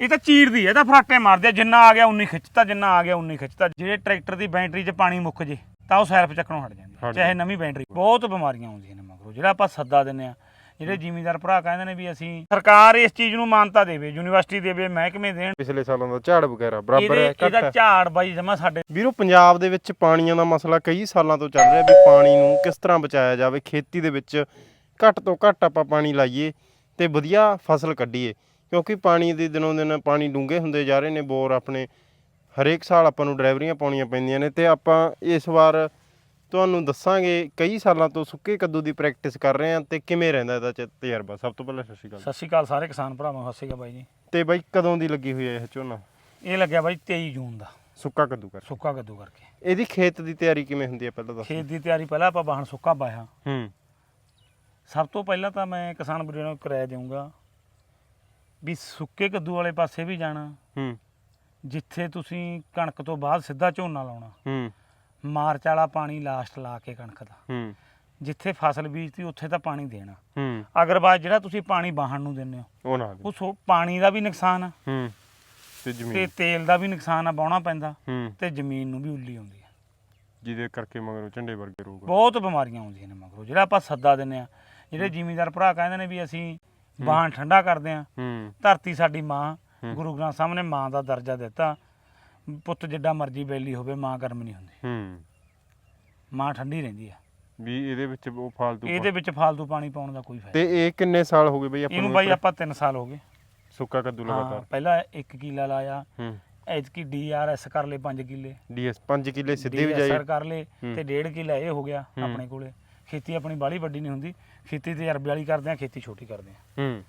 ਇਹ ਤਾਂ ਚੀਰਦੀ ਹੈ ਤਾਂ ਫਰਾਟੇ ਮਾਰਦੇ ਆ ਜਿੰਨਾ ਆ ਗਿਆ ਉਨੀ ਖਿੱਚਤਾ ਜਿੰਨਾ ਆ ਗਿਆ ਉਨੀ ਖਿੱਚਤਾ। ਜਿਹੜੇ ਟਰੈਕਟਰ ਦੀ ਬੈਟਰੀ 'ਚ ਪਾਣੀ ਮੁੱਕ ਜੇ ਤਾਂ ਉਹ ਸੈਲਫ ਚੱਕਣੋਂ ਹਟ ਜਾਂਦੀ ਹੈ। ਹਟ ਚਾਹੇ ਨਵੀਂ ਬੈਟਰੀ ਬਹੁਤ ਬਿਮਾਰੀਆਂ ਆਉਂਦੀਆਂ ਨੇ ਮਗਰੋਂ। ਜਿਹੜਾ ਆਪਾਂ ਸੱਦਾ ਦਿੰਨੇ ਆ ਜਿਹੜੇ ਜ਼ਿਮੀਂਦਾਰ ਭਰਾ ਕਹਿੰਦੇ ਨੇ ਵੀ ਅਸੀਂ ਸਰਕਾਰ ਇਸ ਚੀਜ਼ ਨੂੰ ਮਾਨਤਾ ਦੇਵੇ ਯੂਨੀਵਰਸਿਟੀ ਦੇਵੇ ਮਹਿਕਮੇ ਦੇਣ। ਪਿਛਲੇ ਸਾਲਾਂ ਦਾ ਝਾੜ ਵਗੈਰਾ ਬਰਾਬਰ ਹੈ ਇਹਦੇ ਘੱਟ ਇਹਦਾ ਹੈ। ਝਾੜ ਬਾਈ ਜਮਾ ਸਾਡੇ ਵੀਰੋ ਪੰਜਾਬ ਦੇ ਵਿੱਚ ਪਾਣੀਆਂ ਦਾ ਮਸਲਾ ਕਈ ਸਾਲਾਂ ਤੋਂ ਚੱਲ ਰਿਹਾ ਵੀ ਪਾਣੀ ਨੂੰ ਕਿਸ ਤਰ੍ਹਾਂ ਬਚਾਇਆ ਜਾਵੇ ਖੇਤੀ ਦੇ ਵਿੱਚ ਘੱਟ ਤੋਂ ਘੱਟ ਆਪਾਂ ਪਾਣੀ ਲਾਈਏ ਤੇ ਵਧੀਆ ਫਸਲ ਕੱਢੀਏ। ਕਿਉਂਕਿ ਪਾਣੀ ਦੇ ਦਿਨੋਂ ਦਿਨ ਪਾਣੀ ਡੂੰਘੇ ਹੁੰਦੇ ਜਾ ਰਹੇ ਨੇ ਬੋਰ ਆਪਣੇ ਹਰੇਕ ਸਾਲ ਆਪਾਂ ਨੂੰ ਡਰਾਈਵਰੀਆਂ ਪਾਉਣੀਆਂ ਪੈਂਦੀਆਂ ਨੇ ਤੇ ਆਪਾਂ ਇਸ ਵਾਰ ਤੁਹਾਨੂੰ ਦੱਸਾਂਗੇ ਕਈ ਸਾਲਾਂ ਤੋਂ ਸੁੱਕੇ ਕੱਦੂ ਦੀ ਪ੍ਰੈਕਟਿਸ ਕਰ ਰਹੇ ਹਾਂ ਤੇ ਕਿਵੇਂ ਰਹਿੰਦਾ ਇਹਦਾ ਚ- ਤਜਰਬਾ? ਸਭ ਤੋਂ ਪਹਿਲਾਂ ਸਤਿ ਸ਼੍ਰੀ ਅਕਾਲ। ਸਤਿ ਸ਼੍ਰੀ ਅਕਾਲ ਸਾਰੇ ਕਿਸਾਨ ਭਰਾਵਾਂ ਨੂੰ ਸਤਿ ਸ਼੍ਰੀ ਅਕਾਲ ਬਾਈ ਜੀ। ਤੇ ਬਾਈ ਕਦੋਂ ਦੀ ਲੱਗੀ ਹੋਈ ਹੈ ਇਹ ਝੋਨਾ? ਇਹ ਲੱਗਿਆ ਬਾਈ 23 ਜੂਨ ਦਾ। ਸੁੱਕਾ ਕੱਦੂ ਕਰ ਸੁੱਕਾ ਕੱਦੂ ਕਰਕੇ। ਇਹਦੀ ਖੇਤ ਦੀ ਤਿਆਰੀ ਕਿਵੇਂ ਹੁੰਦੀ ਹੈ ਪਹਿਲਾਂ ਦੱਸ। ਖੇਤ ਦੀ ਤਿਆਰੀ ਪਹਿਲਾਂ ਆਪਾਂ ਬਾਹਣ ਸੁੱਕਾ ਪਾਇਆ। ਹੂੰ। ਸਭ ਤੋਂ ਪਹਿਲਾਂ ਤਾਂ ਮੈਂ ਕਿਸਾਨ ਵੀਰਾਂ ਨੂੰ ਕਿਰਾਇਆ ਦੇਵਾਂਗਾ ਵੀ ਸੁੱਕੇ ਕੱਦੂ ਵਾਲੇ ਪਾਸੇ ਵੀ ਜਾਣਾ। ਹੂੰ। ਜਿੱਥੇ ਤੁਸੀਂ ਕਣਕ ਤੋਂ ਬਾਅਦ ਸਿੱਧਾ ਝੋਨਾ ਲਾਉਣਾ। ਹੂੰ। ਮਾਰਚ ਵਾਲਾ ਪਾਣੀ ਲਾਸਟ ਲਾ ਕੇ ਕਣਕ ਦਾ। ਹੂੰ। ਜਿੱਥੇ ਫਸਲ ਬੀਜਤੀ ਉੱਥੇ ਤਾਂ ਪਾਣੀ ਦੇਣਾ। ਹੂੰ। ਅਗਰਵਾਜ ਜਿਹੜਾ ਤੁਸੀਂ ਪਾਣੀ ਬਾਹਣ ਨੂੰ ਦਿੰਦੇ ਹੋ ਉਹ ਨਾ ਦੇ ਉਹ ਸੋ ਪਾਣੀ ਦਾ ਵੀ ਨੁਕਸਾਨ ਆ। ਹੂੰ। ਤੇ ਤੇ ਜ਼ਮੀਨ ਤੇਲ ਦਾ ਵੀ ਨੁਕਸਾਨ ਆ ਬਾਉਣਾ ਪੈਂਦਾ। ਹੂੰ। ਤੇ ਜ਼ਮੀਨ ਨੂੰ ਵੀ ਉੱਲੀ ਆਉਂਦੀ ਆ। ਜਿਹਦੇ ਕਰਕੇ ਮਗਰੋਂ ਝੰਡੇ ਵਰਗੇ ਰੋਗ ਬਹੁਤ ਬਿਮਾਰੀਆਂ ਆਉਂਦੀਆਂ ਨੇ ਮਗਰੋਂ। ਜਿਹੜਾ ਆਪਾਂ ਸੱਦਾ ਦਿੰਨੇ ਆ ਜਿਹੜੇ ਜ਼ਿਮੀਂਦਾਰ ਭਰਾ ਕਹਿੰਦੇ ਨੇ ਵੀ ਅਸੀਂ ਬਾਹਣ ਠੰਡਾ ਕਰਦੇ ਆ। ਹੂੰ। ਧਰਤੀ ਸਾਡੀ ਮਾਂ। ਗੁਰੂ ਗ੍ਰੰਥ ਸਾਹਿਬ ਨੇ ਮਾਂ ਦਾ ਦਰਜਾ ਦਿੱਤਾ। ਪੁੱਤ ਜਿੱਡਾ ਮਰਜ਼ੀ ਬੈਲੀ ਹੋਵੇ ਮਾਂ ਗਰਮ ਨਹੀਂ ਹੁੰਦੀ। ਹੂੰ। ਮਾਂ ਠੰਡੀ ਰਹਿੰਦੀ ਆ। ਵੀ ਇਹਦੇ ਵਿੱਚ ਉਹ ਫਾਲਤੂ ਇਹਦੇ ਵਿੱਚ ਫਾਲਤੂ ਪਾਣੀ ਪਾਉਣ ਦਾ ਕੋਈ ਫਾਇਦਾ ਤੇ ਇਹ ਕਿੰਨੇ ਸਾਲ ਹੋ ਗਏ ਬਈ ਆਪਾਂ ਇਹਨੂੰ ਬਾਈ ਆਪਾਂ 3 ਸਾਲ ਹੋ ਗਏ। ਸੁੱਕਾ ਕੱਦੂ ਲਗਾਤਾਰ। ਪਹਿਲਾਂ 1 ਕਿੱਲਾ ਲਾਇਆ। ਹੂੰ। ਐਤਕੀ ਡੀਆਰਐਸ ਕਰ ਲਏ 5 ਕਿੱਲੇ। ਡੀਐਸ 5 ਕਿੱਲੇ ਸਿੱਧੇ ਵੀ ਜਾਈ ਕਰ ਲਏ ਹੂੰ। ਤੇ 1.5 ਕਿੱਲਾ ਇਹ ਹੋ ਗਿਆ। ਆਪਣੇ ਕੋਲੇ। ਖੇਤੀ ਆਪਣੀ ਬਾਲੀ ਵੱਡੀ ਨਹੀਂ ਹੁੰਦੀ ਖੇਤੀ ਤਜਰਬੇ ਵਾਲੀ ਕਰਦੇ ਆ ਖੇਤੀ ਛੋਟੀ ਕਰਦੇ ਆ ਹੂੰ।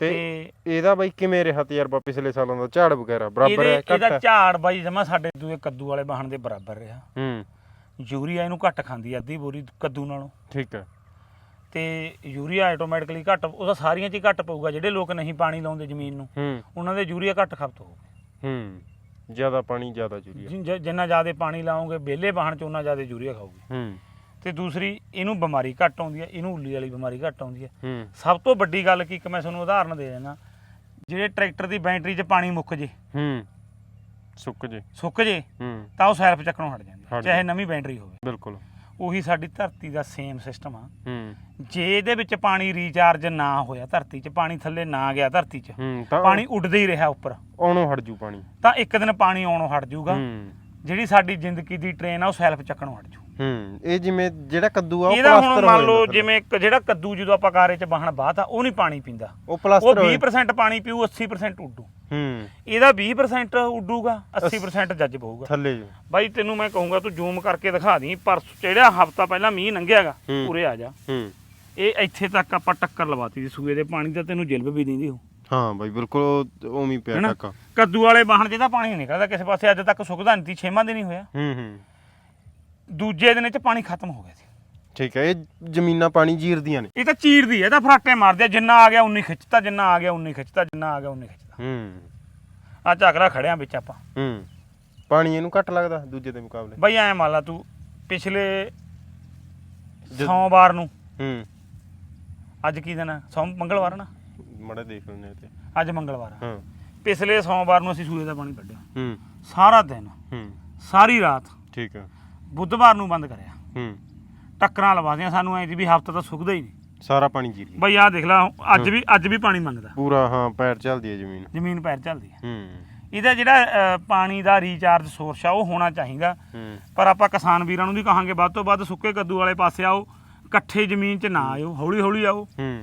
ਤੇ ਤੇ ਇਹਦਾ ਬਾਈ ਕਿਵੇਂ ਰਿਹਾ ਤਜਰਬਾ ਪਿਛਲੇ ਸਾਲਾਂ ਦਾ? ਝਾੜ ਵਗੈਰਾ ਬਰਾਬਰ ਹੈ ਘੱਟ ਇਹਦਾ ਹੈ? ਝਾੜ ਬਾਈ ਜਮਾ ਸਾਡੇ ਦੂਏ ਕੱਦੂ ਵਾਲੇ ਬਾਹਣ ਦੇ ਬਰਾਬਰ ਰਿਹਾ। ਹੂੰ। ਯੂਰੀਆ ਇਹਨੂੰ ਘੱਟ ਖਾਂਦੀ ਆ ਅੱਧੀ ਬੋਰੀ ਕੱਦੂ ਨਾਲੋਂ। ਠੀਕ ਹੈ। ਤੇ ਯੂਰੀਆ ਆਟੋਮੈਟਿਕਲੀ ਘੱਟ ਉਹਦਾ ਸਾਰੀਆਂ 'ਚ ਹੀ ਘੱਟ ਪਊਗਾ ਜਿਹੜੇ ਲੋਕ ਨਹੀਂ ਪਾਣੀ ਲਾਉਂਦੇ ਜ਼ਮੀਨ ਨੂੰ ਹੂੰ। ਉਹਨਾਂ ਦੇ ਯੂਰੀਆ ਘੱਟ ਖਪਤ ਹੋਊਗੀ। ਹੂੰ। ਜ਼ਿਆਦਾ ਪਾਣੀ ਜ਼ਿਆਦਾ ਯੂਰੀਆ। ਜਿੰਨਾ ਜ਼ਿਆਦਾ ਪਾਣੀ ਲਾਓਗੇ ਵਿਹਲੇ ਬਾਹਣ 'ਚ ਉਹਨਾਂ ਜ਼ਿਆਦਾ ਯੂਰੀਆ ਖਾਊਗੀ। ਹੂੰ। ਤੇ ਦੂਸਰੀ ਇਹਨੂੰ ਬਿਮਾਰੀ ਘੱਟ ਆਉਂਦੀ ਹੈ ਇਹਨੂੰ ਉੱਲੀ ਵਾਲੀ ਬਿਮਾਰੀ ਘੱਟ ਆਉਂਦੀ ਹੈ। ਹੂੰ। ਸਭ ਤੋਂ ਵੱਡੀ ਗੱਲ ਕੀ ਇੱਕ ਮੈਂ ਤੁਹਾਨੂੰ ਉਦਾਹਰਨ ਦੇ ਦੇਣਾ ਜਿਹੜੇ ਟਰੈਕਟਰ ਦੀ ਬੈਟਰੀ 'ਚ ਪਾਣੀ ਮੁੱਕ ਜੇ ਹੂੰ। ਸੁੱਕ ਜੇ। ਸੁੱਕ ਜੇ ਹੂੰ। ਤਾਂ ਉਹ ਸੈਲਫ ਚੱਕਣੋਂ ਹਟ ਜਾਂਦੀ ਹੈ, ਹਟ ਚਾਹੇ ਜਾਂਦੀ। ਨਵੀਂ ਬੈਟਰੀ ਹੋਵੇ। ਬਿਲਕੁਲ। ਉਹੀ ਸਾਡੀ ਧਰਤੀ ਦਾ ਸੇਮ ਸਿਸਟਮ ਆ। ਹੂੰ। ਜੇ ਇਹਦੇ ਵਿੱਚ ਪਾਣੀ ਰੀਚਾਰਜ ਨਾ ਹੋਇਆ ਧਰਤੀ 'ਚ ਪਾਣੀ ਥੱਲੇ ਨਾ ਗਿਆ ਧਰਤੀ 'ਚ ਹੂੰ ਤਾਂ ਪਾਣੀ ਉੱਡਦਾ ਹੀ ਰਿਹਾ ਉੱਪਰ। ਆਉਣੋਂ ਹਟ ਜੂ ਪਾਣੀ। ਤਾਂ ਇੱਕ ਦਿਨ ਪਾਣੀ ਆਉਣੋਂ ਹਟ ਜਾਊਗਾ ਹੂੰ। ਜਿਹੜੀ ਸਾਡੀ ਜ਼ਿੰਦਗੀ ਦੀ ਟ੍ਰੇਨ ਆ ਉਹ ਸੈਲਫ ਚੱਕਣੋਂ ਹਟ ਜੂ। ਹੂੰ ਇਹ ਜਿਵੇਂ ਜਿਹੜਾ ਕੱਦੂ ਆ ਉਹ ਇਹਦਾ ਹੁਣ ਪਲਾਸਟਰ ਮੰਨ ਹੋ ਲਓ ਜਾਂਦਾ ਜਿਵੇਂ ਇੱਕ ਜਿਹੜਾ ਕੱਦੂ ਜਦੋਂ ਆਪਾਂ ਕਾਰੇ 'ਚ ਬਾਹਣ ਬਾਤਾ ਉਹ ਨਹੀਂ ਪਾਣੀ ਪੀਂਦਾ। ਉਹ ਉਹ ਪਲਾਸਟਰ ਹੋਏ 20% ਪਾਣੀ ਪੀਊ 80% ਉੱਡੂ। ਹੂੰ। ਇਹਦਾ 20% ਉੱਡੂਗਾ 80% ਜੱਜ ਪਊਗਾ ਥੱਲੇ ਜੋ। ਬਾਈ ਤੈਨੂੰ ਮੈਂ ਕਹੂੰਗਾ ਤੂੰ ਜ਼ੂਮ ਕਰਕੇ ਦਿਖਾ ਦੀ ਪਰਸ ਜਿਹੜਾ ਹਫਤਾ ਪਹਿਲਾਂ ਮੀਂਹ ਲੰਘਿਆਗਾ ਹੂੰ। ਉਰੇ ਆ ਜਾ। ਹੂੰ। ਇਹ ਇੱਥੇ ਤੱਕ ਆਪਾਂ ਟੱਕਰ ਲਵਾਤੀ ਸੀ ਸੂਏ ਦੇ ਪਾਣੀ ਤਾਂ ਤੈਨੂੰ ਜਿਲਬ ਵੀ ਦਿੰਦੀ ਹੋ ਹਾਂ ਬਾਈ ਬਿਲਕੁਲ ਉਹ ਉਵੇਂ ਹੀ ਪਿਆ ਹੈਨਾ? ਟੱਕਾ। ਕੱਦੂ ਵਾਲੇ ਬਾਹਣ ਤਾਂ ਪਾਣੀ ਨਹੀਂ ਨਿਕਲਦਾ ਕਿਸੇ ਪਾਸੇ ਅੱਜ ਤੱਕ ਸੁੱਕਦਾ ਨਹੀਂ ਸੀ ਛੇਵਾਂ ਦਿਨ ਹੀ ਹੋਇਆ। ਹੂੰ ਹੂੰ। ਦੂਜੇ ਦਿਨ 'ਚ ਪਾਣੀ ਖਤਮ ਹੋ ਗਿਆ ਸੀ। ਠੀਕ ਹੈ ਇਹ ਜ਼ਮੀਨਾਂ ਪਾਣੀ ਜੀਰਦੀਆਂ ਨੇ। ਇਹ ਤਾਂ ਚੀਰਦੀ ਹੈ ਇਹ ਤਾਂ ਫਰਾਟੇ ਮਾਰਦੇ ਆ, ਜਿੰਨਾ ਆ ਗਿਆ ਉਨੀ ਖਿੱਚਤਾ ਜਿੰਨਾ ਆ ਗਿਆ ਉਨੀ ਖਿੱਚਤਾ ਜਿੰਨਾ ਆ ਗਿਆ ਉਨੀ ਖਿੱਚਤਾ। ਹੂੰ। ਆ ਝਾਕਰਾ ਖੜਿਆ ਵਿੱਚ ਆਪਾਂ। ਹੂੰ। ਪਾਣੀ ਇਹਨੂੰ ਘੱਟ ਲੱਗਦਾ ਦੂਜੇ ਦੇ ਮੁਕਾਬਲੇ? ਬਈ ਐ ਮੰਨ ਲਾ ਤੂੰ ਪਿਛਲੇ ਜਦ- ਸੋਮਵਾਰ ਨੂੰ ਹੂੰ। ਅੱਜ ਕੀ ਦਿਨ ਹੈ ਸੋਮ ਮੰਗਲਵਾਰ ਨਾ? ਮੜਾ ਦੇਖ ਲੈਂਦੇ ਤੇ। ਅੱਜ ਮੰਗਲਵਾਰ ਹਾਂ। ਪਿਛਲੇ ਸੋਮਵਾਰ ਨੂੰ ਅਸੀਂ ਸੂਏ ਦਾ ਪਾਣੀ ਕੱਢਿਆ। ਹੂੰ। ਸਾਰਾ ਦਿਨ ਹੂੰ। ਸਾਰੀ ਰਾਤ। ਠੀਕ ਹੈ ਬੁੱਧਵਾਰ ਨੂੰ ਬੰਦ ਕਰਿਆ। ਹੂੰ। ਟੱਕਰਾਂ ਲਵਾਦੀਆਂ ਸਾਨੂੰ ਐਂ ਸੀ ਵੀ ਹਫਤਾ ਤਾਂ ਸੁੱਕਦਾ ਹੀ ਨਹੀਂ। ਸਾਰਾ ਪਾਣੀ ਜੀਰ ਬਈ ਆਹ ਦੇਖ ਲੈ ਅੱਜ ਵੀ ਅੱਜ ਵੀ ਪਾਣੀ ਮੰਗਦਾ। ਪੂਰਾ ਹਾਂ ਪੈਰ ਚੱਲਦੀ ਹੈ ਜ਼ਮੀਨ। ਜ਼ਮੀਨ ਪੈਰ ਚੱਲਦੀ ਹੈ। ਹੂੰ। ਇਹਦਾ ਜਿਹੜਾ ਅ, ਪਾਣੀ ਦਾ ਰੀਚਾਰਜ ਸੋਰਸ ਆ ਉਹ ਹੋਣਾ ਚਾਹੀਦਾ। ਹੂੰ। ਪਰ ਆਪਾਂ ਕਿਸਾਨ ਵੀਰਾਂ ਨੂੰ ਵੀ ਕਹਾਂਗੇ ਵੱਧ ਤੋਂ ਵੱਧ ਸੁੱਕੇ ਕੱਦੂ ਵਾਲੇ ਪਾਸੇ ਆਓ ਇਕੱਠੇ ਜ਼ਮੀਨ 'ਚ ਨਾ ਆਇਓ ਹੌਲੀ ਹੌਲੀ ਆਓ। ਹੂੰ।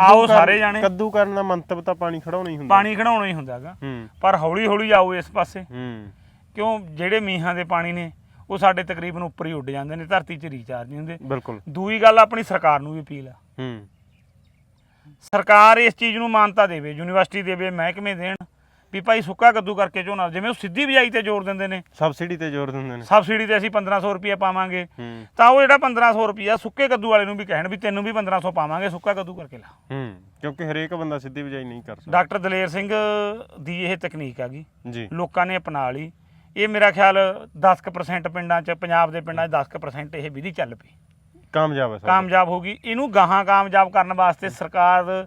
ਆਓ ਕਰਨ- ਸਾਰੇ ਜਾਣੇ। ਕੱਦੂ ਕਰਨ ਦਾ ਮੰਤਵ ਤਾਂ ਪਾਣੀ ਖੜਾਉਣਾ ਹੀ ਹੁੰਦਾ। ਪਾਣੀ ਖੜਾਉਣਾ ਹੀ ਹੁੰਦਾਗਾ। ਹੂੰ। ਪਰ ਹੌਲੀ ਹੌਲੀ ਆਓ ਇਸ ਪਾਸੇ। ਹੂੰ। ਕਿਉਂ? ਜਿਹੜੇ ਮੀਂਹਾਂ ਦੇ ਪਾਣੀ ਨੇ ਉਹ ਸਾਡੇ ਤਕਰੀਬਨ ਉੱਪਰ ਹੀ ਉੱਡ ਜਾਂਦੇ ਨੇ ਧਰਤੀ 'ਚ ਰੀਚਾਰਜ ਨਹੀਂ ਹੁੰਦੇ। ਬਿਲਕੁਲ। ਦੂਈ ਗੱਲ ਆਪਣੀ ਸਰਕਾਰ ਨੂੰ ਵੀ ਅਪੀਲ ਆ। ਹੂੰ। ਸਰਕਾਰ ਇਸ ਚੀਜ਼ ਨੂੰ ਮਾਨਤਾ ਦੇਵੇ ਯੂਨੀਵਰਸਿਟੀ ਦੇਵੇ ਮਹਿਕਮੇ ਦੇਣ ਵੀ ਭਾਈ ਸੁੱਕਾ ਕੱਦੂ ਕਰਕੇ ਝੋਨਾ ਜਿਵੇਂ ਉਹ ਸਿੱਧੀ ਬਿਜਾਈ ਤੇ ਜ਼ੋਰ ਦਿੰਦੇ ਨੇ। ਸਬਸਿਡੀ ਤੇ ਜ਼ੋਰ ਦਿੰਦੇ ਨੇ। ਸਬਸਿਡੀ ਤੇ ਅਸੀਂ 1500 ਰੁਪਏ ਪਾਵਾਂਗੇ। ਹੂੰ। ਤਾਂ ਉਹ ਜਿਹੜਾ 1500 ਰੁਪਿਆ ਸੁੱਕੇ ਕੱਦੂ ਵਾਲੇ ਨੂੰ ਵੀ ਕਹਿਣ ਵੀ ਤੈਨੂੰ ਵੀ 1500 ਪਾਵਾਂਗੇ ਸੁੱਕਾ ਕੱਦੂ ਕਰਕੇ ਲਾ। ਹੂੰ ਕਿਉਂਕਿ ਹਰੇਕ ਬੰਦਾ ਸਿੱਧੀ ਬਿਜਾਈ ਨਹੀਂ ਕਰ ਸਕਦਾ। ਡਾਕਟਰ ਦਲੇਰ ਸਿੰਘ ਦੀ ਇਹ ਤਕਨੀਕ ਹੈਗੀ ਜੀ। ਲੋਕਾਂ ਨੇ ਅਪਣਾ ਲਈ। ਇਹ ਮੇਰਾ ਖਿਆਲ 10% ਪਿੰਡਾਂ 'ਚ ਪੰਜਾਬ ਦੇ ਪਿੰਡਾਂ 'ਚ 10% ਇਹ ਵਿਧੀ ਚੱਲ ਪਈ। ਕਾਮਯਾਬ ਹੈ ਸਰ। ਕਾਮਯਾਬ ਹੋ ਗਈ। ਇਹਨੂੰ ਗਾਹਾਂ ਕਾਮਯਾਬ ਕਰਨ ਵਾਸਤੇ ਸਰਕਾਰ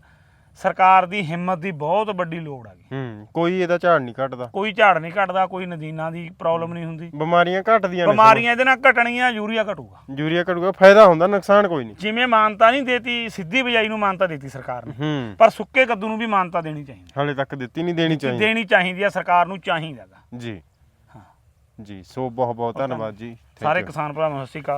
ਸਰਕਾਰ ਦੀ ਹਿੰਮਤ ਦੀ ਬਹੁਤ ਵੱਡੀ ਲੋੜ ਹੈਗੀ ਹੂੰ ਕੋਈ ਇਹਦਾ ਝਾੜ ਨਹੀਂ ਘਟਦਾ। ਕੋਈ ਝਾੜ ਨਹੀਂ ਘਟਦਾ ਕੋਈ ਨਦੀਨਾਂ ਦੀ ਪ੍ਰੋਬਲਮ ਨਹੀਂ ਹੁੰਦੀ। ਬਿਮਾਰੀਆਂ ਘਟਦੀਆਂ ਨੇ ਬਿਮਾਰੀਆਂ ਇਹਦੇ ਨਾਲ ਘਟਣੀਆਂ ਯੂਰੀਆ ਘਟੂਗਾ। ਯੂਰੀਆ ਘਟੂਗਾ ਫਾਇਦਾ ਹੁੰਦਾ ਨੁਕਸਾਨ ਕੋਈ ਨਹੀਂ। ਜਿਵੇਂ ਮਾਨਤਾ ਨਹੀਂ ਦੇਤੀ ਸਿੱਧੀ ਬਿਜਾਈ ਨੂੰ ਮਾਨਤਾ ਦੇਤੀ ਸਰਕਾਰ ਨੇ। ਹੂੰ। ਪਰ ਸੁੱਕੇ ਕੱਦੂ ਨੂੰ ਵੀ ਮਾਨਤਾ ਦੇਣੀ ਚਾਹੀਦੀ। ਹਾਲੇ ਤੱਕ ਦਿੱਤੀ ਨਹੀਂ ਦੇਣੀ ਚਾਹੀਦੀ। ਦੇਣੀ ਚਾਹੀਦੀ ਆ ਸਰਕਾਰ ਨੂੰ ਚਾਹੀਦਾਗਾ ਜੀ। ਜੀ ਸੋ ਬਹੁਤ ਬਹੁਤ ਧੰਨਵਾਦ ਜੀ Thank ਸਾਰੇ you. ਕਿਸਾਨ ਭਰਾਵਾਂ ਨੂੰ ਸਤਿ ਸ਼੍ਰੀ ਅਕਾਲ